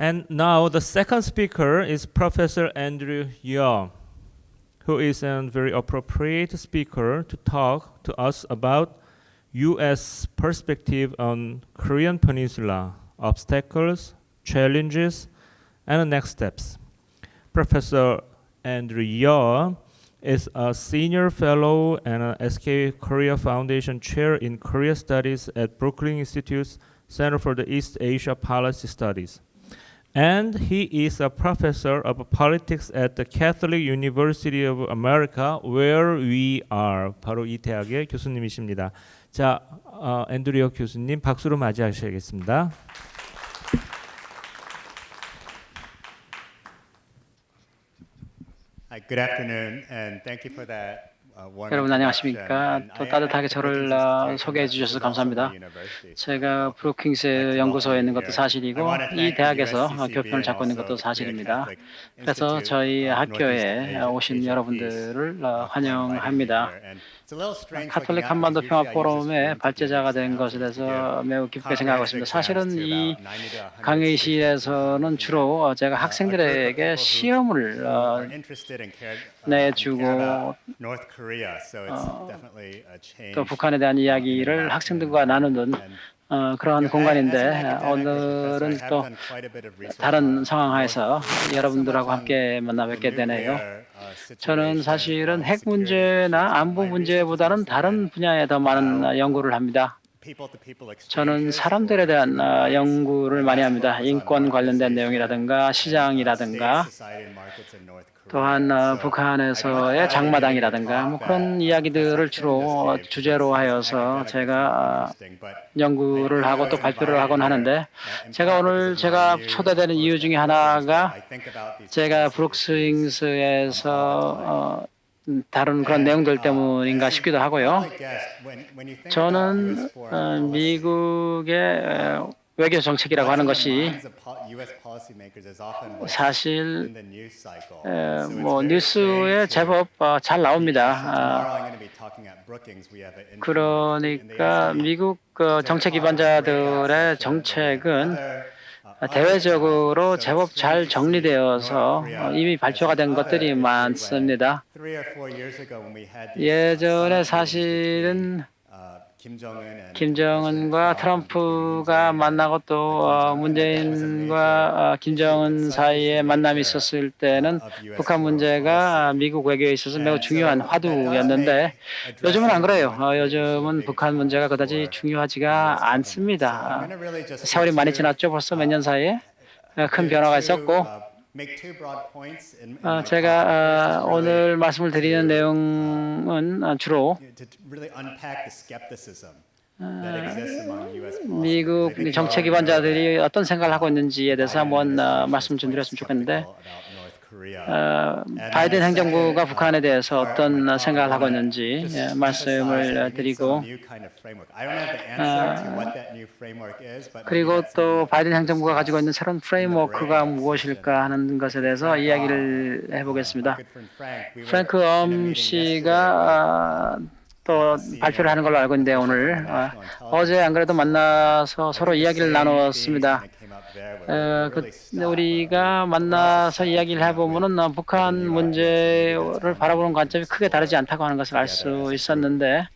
And now the second speaker is Professor Andrew Yeo, who is a very appropriate speaker to talk to us about U.S. perspective on Korean Peninsula, obstacles, challenges, and next steps. Professor Andrew Yeo is a senior fellow and a SK Korea Foundation chair in Korea Studies at Brooklyn Institute's Center for the East Asia Policy Studies. And he is a professor of politics at the Catholic University of America, where we are. 바로 이 대학의 교수님이십니다. 자, 어, 앤드리오 교수님 박수로 맞이하셔야겠습니다. Good afternoon, and thank you for that. Uh, 여러분. 안녕하십니까? 또 따뜻하게 저를 어, 소개해 주셔서 감사합니다. 제가 브루킹스 연구소에 있는 것도 사실이고 이 대학에서 교편을 잡고 있는 것도 사실입니다. 그래서 저희 학교에 오신 여러분들을 어, uh, 환영합니다. 카톨릭 한반도 평화 포럼의 발제자가 된 것에 대해서 매우 기쁘게 생각하고 있습니다. 사실은 이 about 90 to 100 강의실에서는 주로 어, 제가 학생들에게 시험을 어, uh, 내주고, 어. 또 북한에 대한 이야기를 학생들과 나누는 어, 그러한 공간인데 오늘은 또 다른 상황 하에서 여러분들하고 함께 만나 뵙게 되네요. 저는 사실은 핵 문제나 안보 문제보다는 다른 분야에 더 많은 연구를 합니다. 저는 사람들에 대한 어, 연구를 많이 합니다. 인권 관련된 내용이라든가 시장이라든가 또한 어, 북한에서의 장마당이라든가 뭐 그런 이야기들을 주로 주제로 하여서 제가 어, 연구를 하고 또 발표를 하곤 하는데 제가 오늘 제가 초대되는 이유 중에 하나가 제가 브룩스윙스에서 어, 다룬 그런 내용들 때문인가 싶기도 하고요. 저는 어, 미국의 어, 외교 정책이라고 하는 것이 사실 에, 뭐 뉴스에 제법 어, 잘 나옵니다. 아, 그러니까 미국 그 정책 기반자들의 정책은 대외적으로 제법 잘 정리되어서 어, 이미 발표가 된 것들이 많습니다. 예전에 사실은 김정은과 트럼프가 만나고 또 어, 문재인과 어, 김정은 사이에 만남이 있었을 때는 북한 문제가 미국 외교에 있어서 매우 중요한 화두였는데 요즘은 안 그래요. 어, 요즘은 북한 문제가 그다지 중요하지가 않습니다. 세월이 많이 지났죠. 벌써 몇 년 사이에 어, 큰 변화가 있었고 어, 제가 어, 오늘 말씀을 드리는 내용은 어, 주로 미국 정책 기반자들이 어떤 생각을 하고 있는지에 대해서 한번 어, 말씀 좀 드렸으면 좋겠는데 어, 바이든 행정부가 북한에 대해서 어떤 생각을 하고 있는지 예, 말씀을 드리고 그리고 또 바이든 행정부가 가지고 있는 새로운 프레임워크가 무엇일까 하는 것에 대해서 이야기를 해보겠습니다. 프랭크 엄 씨가 아, 또 발표를 하는 걸로 알고 있는데 오늘 아, 어제 안 그래도 만나서 서로 이야기를 나누었습니다. 어, 그, 우리가 만나서 이야기를 해보면은 어, 북한 문제를 바라보는 관점이 크게 다르지 않다고 하는 것을 알 수 있었는데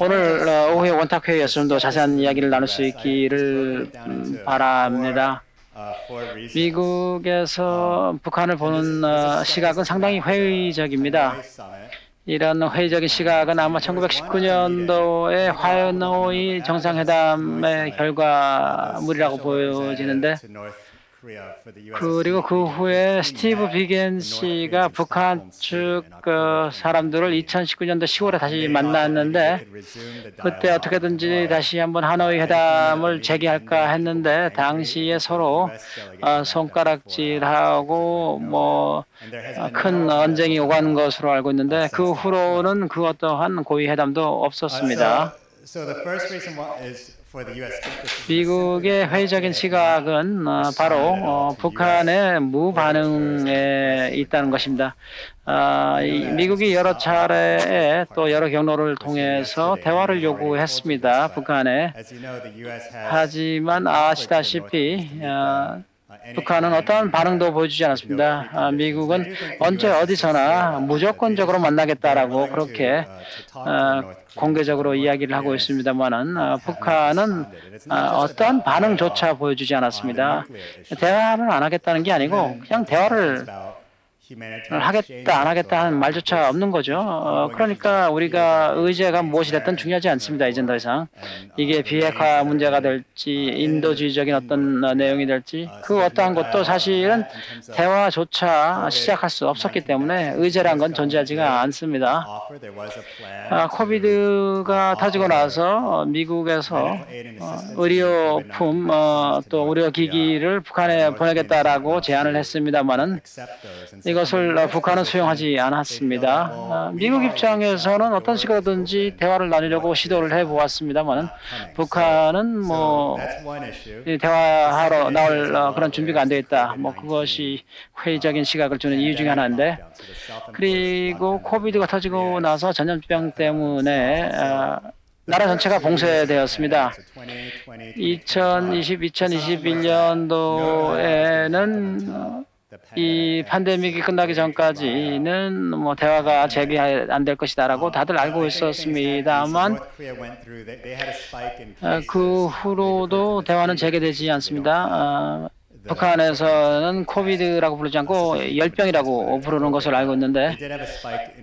오늘 어, 오후에 원탁 회의에서는 더 자세한 이야기를 나눌 수 있기를 음, 바랍니다. 미국에서 북한을 보는 어, 시각은 상당히 회의적입니다. 이런 회의적인 시각은 아마 1919년도의 하노이 정상회담의 결과물이라고 보여지는데 그리고 그 후에 스티브 비겐 씨가 북한 측그 사람들을 2019년도 10월에 다시 만났는데 그때 어떻게든지 다시 한번 하노이 회담을 재개할까 했는데 당시에 서로 어, 손가락질하고 뭐 큰 언쟁이 오가는 것으로 알고 있는데 그 후로는 그 어떠한 고위 회담도 없었습니다. 미국의 회의적인 시각은 어, 바로 어, 북한의 무반응에 있다는 것입니다. 아, 이 미국이 여러 차례에 또 여러 경로를 통해서 대화를 요구했습니다. 북한에. 하지만 아시다시피 어, 북한은 어떠한 반응도 보여주지 않았습니다. 아, 미국은 언제 어디서나 무조건적으로 만나겠다라고 그렇게 아, 공개적으로 이야기를 하고 있습니다만은 아, 북한은 아, 어떠한 반응조차 보여주지 않았습니다. 대화를 안 하겠다는 게 아니고 그냥 대화를 하겠다 안 하겠다 하는 말조차 없는 거죠. 어, 그러니까 우리가 의제가 무엇이 됐든 중요하지 않습니다. 이젠 더 이상 이게 비핵화 문제가 될지 인도주의적인 어떤 어, 내용이 될지 그 어떠한 것도 사실은 대화조차 시작할 수 없었기 때문에 의제란 건 존재하지가 않습니다. 아, 코비드가 터지고 나서 어, 미국에서 어, 의료품 어, 또 의료기기를 북한에 보내겠다라고 제안을 했습니다만은 이것을 어, 북한은 수용하지 않았습니다. 아, 미국 입장에서는 어떤 식으로든지 대화를 나누려고 시도를 해보았습니다만은 북한은 뭐이 대화하러 나올 어, 그런 준비가 안 되어 있다. 뭐 그것이 회의적인 시각을 주는 이유 중에 하나인데 그리고 코비드가 터지고 나서 전염병 때문에 아, 나라 전체가 봉쇄되었습니다. 2020, 2021년도에는 이 팬데믹이 끝나기 전까지는 뭐 대화가 재개 안 될 것이다라고 다들 알고 있었습니다만 아, 그 후로도 대화는 재개되지 않습니다. 아, 북한에서는 코비드라고 부르지 않고 열병이라고 부르는 것을 알고 있는데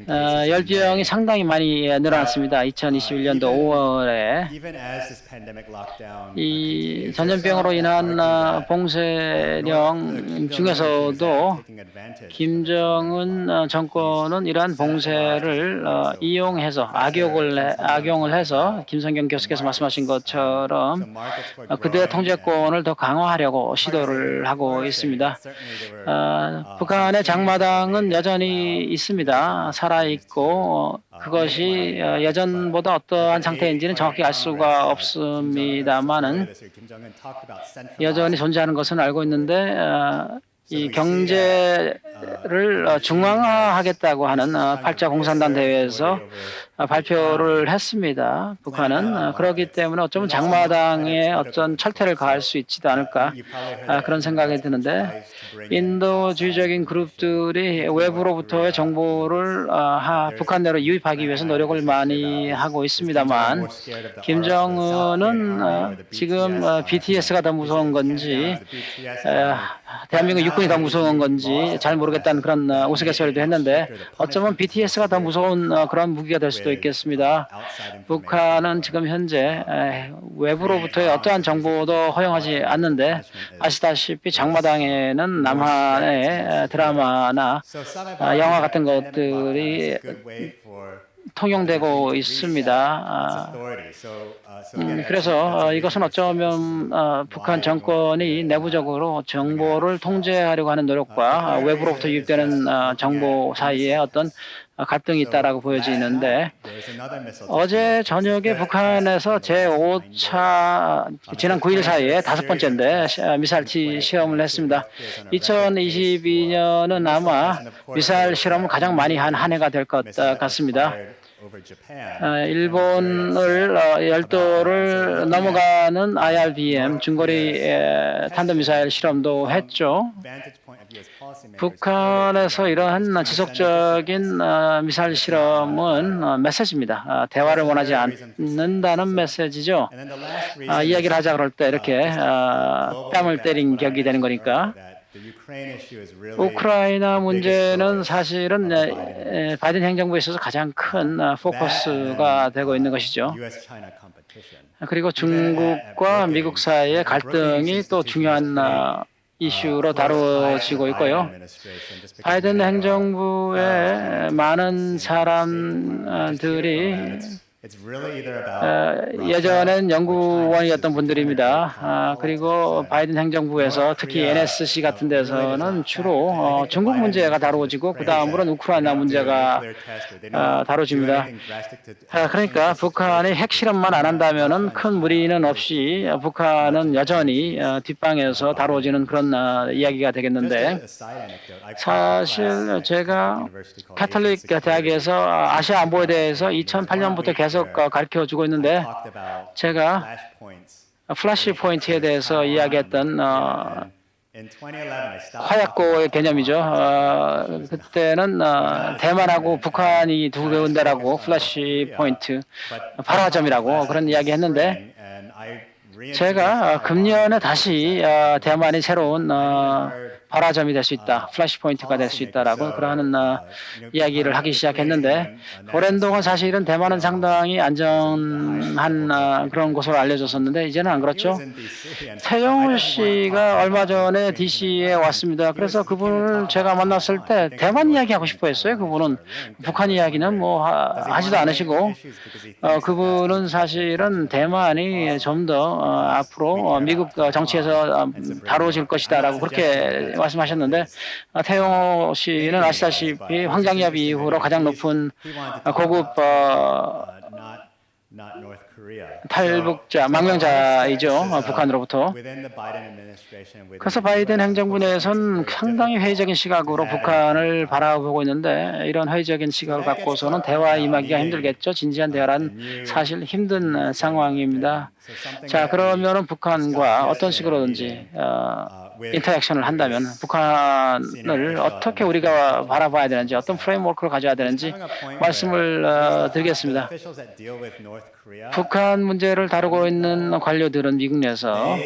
어, 열병이 상당히 많이 늘어났습니다. 2021년도 5월에. 이 전염병으로 인한 어, 봉쇄령 중에서도 김정은 어, 정권은 이러한 봉쇄를 어, 이용해서 악용을 해, 악용을 해서 김성경 교수께서 말씀하신 것처럼 어, 그들의 통제권을 더 강화하려고 시도를 하고 있습니다. 어, 북한의 장마당은 여전히 있습니다. 살아 있고 어, 그것이 어, 예전보다 어떠한 상태인지는 정확히 알 수가 없습니다만은 여전히 존재하는 것은 알고 있는데 어, 이 경제를 어, 중앙화하겠다고 하는 어, 팔자 공산당 대회에서 어, 발표를 했습니다. 북한은. 어, 그렇기 때문에 어쩌면 장마당에 어떤 철퇴를 가할 수 있지도 않을까 아, 그런 생각이 드는데 인도주의적인 그룹들이 외부로부터의 정보를 북한 내로 유입하기 위해서 노력을 많이 하고 있습니다만 김정은은 어, 지금 어, BTS가 더 무서운 건지 에, 대한민국 육군이 더 무서운 건지 잘 모르겠다는 그런 어, 우스갯소리도 했는데 어쩌면 BTS가 더 무서운 어, 그런 무기가 될 수도 있겠습니다. 북한은 지금 현재 에, 외부로부터의 어떠한 정보도 허용하지 않는데 아시다시피 장마당에는 남한의 에, 드라마나 아, 영화 같은 것들이 통용되고 있습니다. 아, 음, 그래서 어, 이것은 어쩌면 어, 북한 정권이 내부적으로 정보를 통제하려고 하는 노력과 어, 외부로부터 유입되는 어, 정보 사이에 어떤 어, 갈등이 있다라고 보여지는데 어제 저녁에 북한에서 제5차 지난 9일 사이에 다섯 번째인데 시- 아, 미사일 치- 시험을 했습니다. 2022년은 아마 미사일 실험을 가장 많이 한 한 해가 될 것 같습니다. 어, 일본을 어, 열도를 넘어가는 IRBM 중거리 에, 탄도미사일 실험도 했죠. 북한에서 이러한 지속적인 어, 미사일 실험은 어, 메시지입니다. 아, 대화를 원하지 않는다는 메시지죠. 아, 이야기를 하자 그럴 때 이렇게 아, 뺨을 때린 격이 되는 거니까. 우크라이나 문제는 사실은 바이든 행정부에 있어서 가장 큰 어, 포커스가 되고 있는 것이죠. 그리고 중국과 미국 사이의 갈등이 또 중요한 어, 이슈로 다뤄지고 있고요. 바이든 행정부의 많은 사람들이 어, 예전엔 연구원이었던 분들입니다. 아, 그리고 바이든 행정부에서 특히 NSC 같은 데서는 주로 어, 중국 문제가 다루어지고 그 다음으로는 우크라이나 문제가 아, 다뤄집니다. 아, 그러니까 북한이 핵실험만 안 한다면은 큰 무리는 없이 어, 북한은 여전히 어, 뒷방에서 다뤄지는 그런 어, 이야기가 되겠는데 사실 제가 카톨릭 대학에서 아시아 안보에 대해서 2008년부터 계속 어, 가르쳐 주고 있는데 제가 플래시 포인트에 대해서 이야기했던 어, In 2011, I stopped 화약고의 개념이죠. 어, 그때는 어, 대만하고 북한이 두 군데라고 플래시 포인트, 발화점이라고 그런 이야기 했는데 제가 금년에 다시 어, 대만이 새로운 어, 발화점이 될 수 있다, 플래시 포인트가 될 수 있다라고 그러한 어, 이야기를 하기 시작했는데 오랜 동안 사실은 대만은 상당히 안전한 어, 그런 곳으로 알려졌었는데 이제는 안 그렇죠. 태영호 씨가 얼마 전에 DC에 왔습니다. 그래서 그분을 제가 만났을 때 대만 이야기 하고 싶어 했어요. 그분은 북한 이야기는 뭐 하, 하지도 않으시고 어, 그분은 사실은 대만이 좀더 어, 앞으로 어, 미국 어, 정치에서 어, 다뤄질 것이다라고 그렇게 말씀하셨는데 어, 태영호 씨는 아시다시피 황장엽 이후로 가장 높은 어, 고급 어, 탈북자, 망명자이죠. 어, 북한으로부터. 그래서 바이든 행정부 내에서는 상당히 회의적인 시각으로 북한을 바라보고 있는데 이런 회의적인 시각을 갖고서는 대화 임하기가 힘들겠죠. 진지한 대화란 사실 힘든 상황입니다. 자 그러면은 북한과 어떤 식으로든지 어, 인터랙션을 한다면 북한을 어떻게 우리가 바라봐야 되는지 어떤 프레임워크를 가져야 되는지 말씀을 어, 드리겠습니다. 북한 문제를 다루고 있는 관료들은 미국 내에서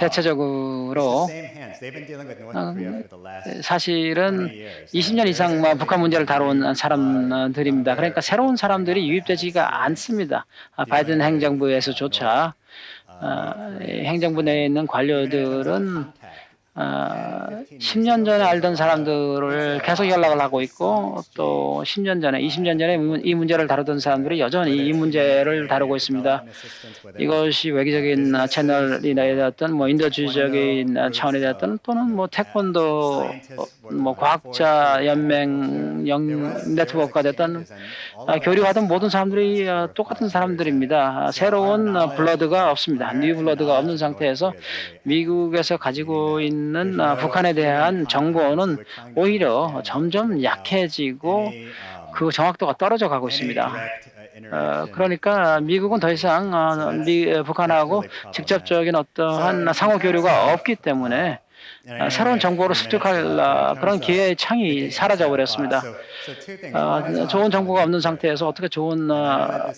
대체적으로 사실은 20년 이상 뭐 북한 문제를 다룬 사람들입니다. 그러니까 새로운 사람들이 유입되지가 않습니다. 아, 바이든 행정부에서조차 아, 행정부 내에 있는 관료들은 아, 10년 전에 알던 사람들을 계속 연락을 하고 있고 또 10년 전에, 20년 전에 이 문제를 다루던 사람들이 여전히 이 문제를 다루고 있습니다. 이것이 외교적인 채널이 되었던 뭐 인도주의적인 차원이 되었던 또는 뭐 태권도 뭐 과학자 연맹 영 네트워크가 됐던 아, 교류하던 모든 사람들이 어, 똑같은 사람들입니다. 아, 새로운 어, 블러드가 없습니다. 뉴 블러드가 없는 상태에서 미국에서 가지고 있는 아, 북한에 대한 정보는 오히려 점점 약해지고 그 정확도가 떨어져 가고 있습니다. 어, 그러니까 미국은 더 이상 어, 미, 북한하고 직접적인 어떠한 상호 교류가 없기 때문에 아, 새로운 정보를 습득할 아, 그런 기회의 창이 사라져 버렸습니다. 아, 좋은 정보가 없는 상태에서 어떻게 좋은 아,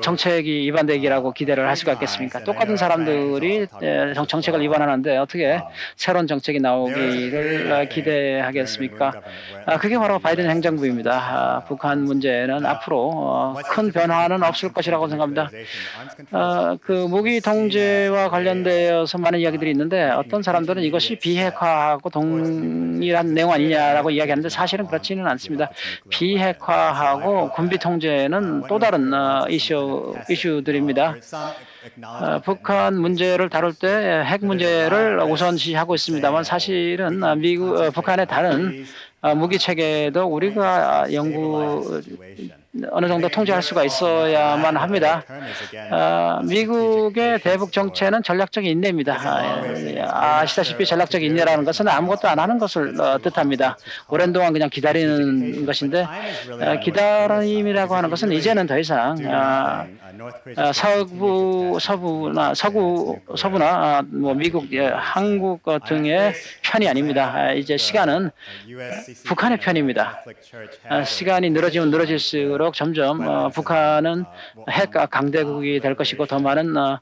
정책이 위반되기라고 기대를 할 수가 있겠습니까? 똑같은 사람들이 에, 정- 정책을 위반하는데 어떻게 새로운 정책이 나오기를 아, 기대하겠습니까? 아, 그게 바로 바이든 행정부입니다. 아, 북한 문제는 앞으로 어, 큰 변화는 없을 것이라고 생각합니다. 어, 그 무기 통제와 관련되어서 많은 이야기들이 있는데 어떤 사람들은 이것이 비 핵화하고 동일한 내용 아니냐라고 이야기하는데 사실은 그렇지는 않습니다. 비핵화하고 군비 통제는 또 다른 어, 이슈 이슈들입니다. 어, 북한 문제를 다룰 때 핵 문제를 우선시하고 있습니다만 사실은 어, 미국 어, 북한의 다른 어, 무기 체계도 우리가 연구 어느 정도 통제할 수가 있어야만 합니다. 아, 미국의 대북 정체는 전략적 인내입니다. 아, 아시다시피 전략적 인내라는 것은 아무것도 안 하는 것을 어, 뜻합니다. 오랜 동안 그냥 기다리는 것인데 아, 기다림이라고 하는 것은 이제는 더 이상 아, 아, 서부 서부나 서구 서부나 아, 뭐 미국, 예, 한국 어, 등의 편이 아닙니다. 아, 이제 시간은 북한의 편입니다. 아, 시간이 늘어지면 늘어질수록 점점 어, 북한은 핵 강대국이 될 것이고 더 많은 어,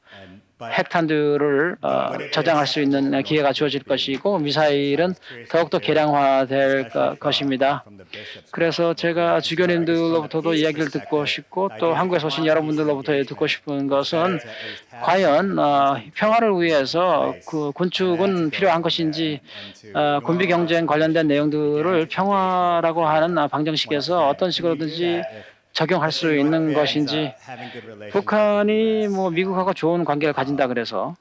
핵탄두를 어, 저장할 수 있는 기회가 주어질 것이고 미사일은 더욱더 개량화될 거- 것입니다. 그래서 제가 주교님들로부터도 이야기를 듣고 싶고 또 한국에 오신 여러분들로부터 듣고 싶은 것은 과연 어, 평화를 위해서 그 군축은 필요한 것인지 어, 군비 경쟁 관련된 내용들을 평화라고 하는 아, 방정식에서 어떤 식으로든지 적용할 수 있는 것인지 북한이 뭐 미국하고 좋은 관계를 가진다 그래서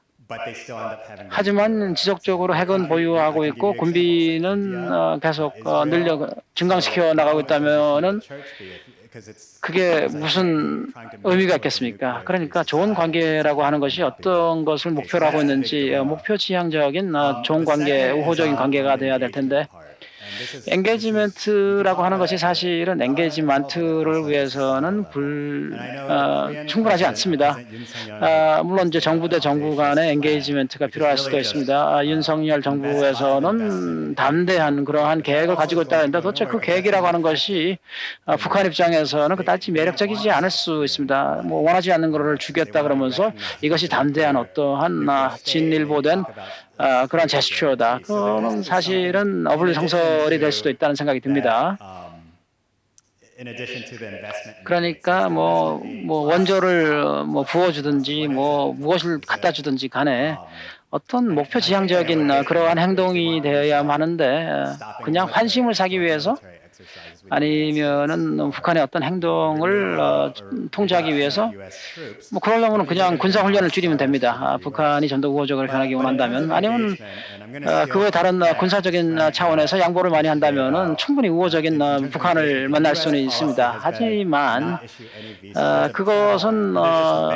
하지만 지속적으로 핵은 보유하고 있고 군비는 어, 계속 어, 늘려 증강시켜 나가고 있다면은 그게 무슨 의미가 있겠습니까? 그러니까 좋은 관계라고 하는 것이 어떤 것을 목표로 하고 있는지 어, 목표 지향적인 어, 좋은 관계, 우호적인 관계가 돼야 될 텐데 엔게이지먼트라고 하는 것이 사실은 엔게이지먼트를 위해서는 불 어, 충분하지 않습니다. 아, 물론 이제 정부 대 정부 간의 엔게이지먼트가 필요할 수도 있습니다. 아, 윤석열 정부에서는 담대한 그러한 계획을 가지고 있다는데 도대체 그 계획이라고 하는 것이 아, 북한 입장에서는 그다지 매력적이지 않을 수 있습니다. 뭐 원하지 않는 것을 주겠다 그러면서 이것이 담대한 어떠한 아, 진일보된 아, 그런 제스처다. 그거는 사실은 어불 성설이 될 수도 있다는 생각이 듭니다. 그러니까 뭐, 뭐 원조를 어, 뭐 부어주든지 뭐 무엇을 갖다 주든지 간에 어떤 목표 지향적인 어, 그러한 행동이 되어야만 하는데 어, 그냥 환심을 사기 위해서 아니면은 북한의 어떤 행동을 어, 통제하기 위해서 뭐 그러려면 그냥 군사 훈련을 줄이면 됩니다. 아, 북한이 좀 더 우호적으로 변하기 원한다면 아니면 어, 그 외 다른 어, 군사적인 어, 차원에서 양보를 많이 한다면은 충분히 우호적인 어, 북한을 만날 수는 있습니다. 하지만 어, 그것은 어,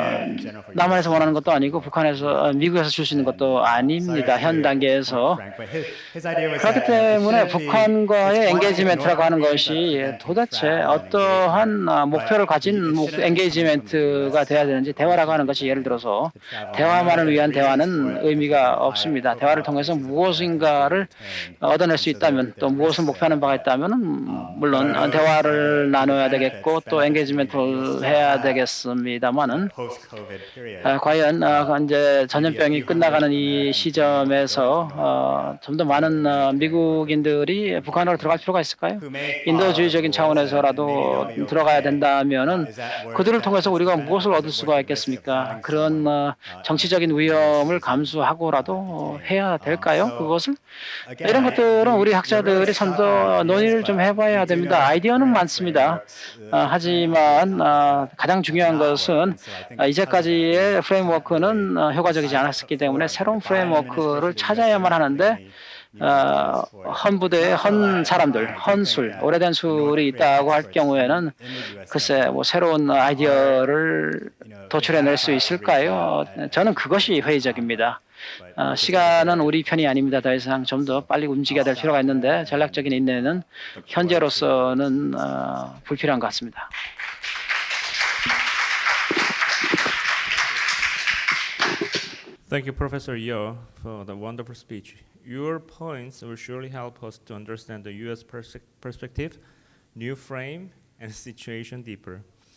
남한에서 원하는 것도 아니고 북한에서 어, 미국에서 줄 수 있는 것도 아닙니다. 현 단계에서. 그렇기 때문에 북한과의 엔게이지멘트라고 하는 것이 도대체 어떠한 아, 목표를 가진 목- 엔게이지멘트가 돼야 되는지 대화라고 하는 것이 예를 들어서 대화만을 위한 대화는 의미가 없습니다. 대화를 통해서 무엇인가를 얻어낼 수 있다면 또 무엇을 목표하는 바가 있다면 물론 어, 대화를 나눠야 되겠고 또 엔게이지멘트를 해야 되겠습니다만은 아, 과연 어, 이제 전염병이 끝나가는 이 시점에서 어, 좀더 많은 어, 미국인들이 북한으로 들어갈 필요가 있을까요? 인도주의적인 차원에서라도 들어가야 된다면은 그들을 통해서 우리가 무엇을 얻을 수가 있겠습니까? 그런 어, 정치적인 위험을 감수하고라도 어, 해야 될까요? 그것을 이런 것들은 우리 학자들이 좀 더 논의를 좀 해봐야 됩니다. 아이디어는 많습니다. 아, 하지만 아, 가장 중요한 것은 아, 이제까지의 프레임워크는 어, 효과적이지 않았기 때문에 새로운 프레임워크를 찾아야만 하는데 어, 헌부대에 헌 사람들, 헌술, 오래된 술이 있다고 할 경우에는 글쎄 뭐 새로운 아이디어를 도출해낼 수 있을까요? 저는 그것이 회의적입니다. 어, 시간은 우리 편이 아닙니다. 더 이상 좀 더 빨리 움직여야 될 필요가 있는데 전략적인 인내는 현재로서는 어, 불필요한 것 같습니다. Your points will surely help us to understand the U.S. perse- perspective, new frame, and situation deeper.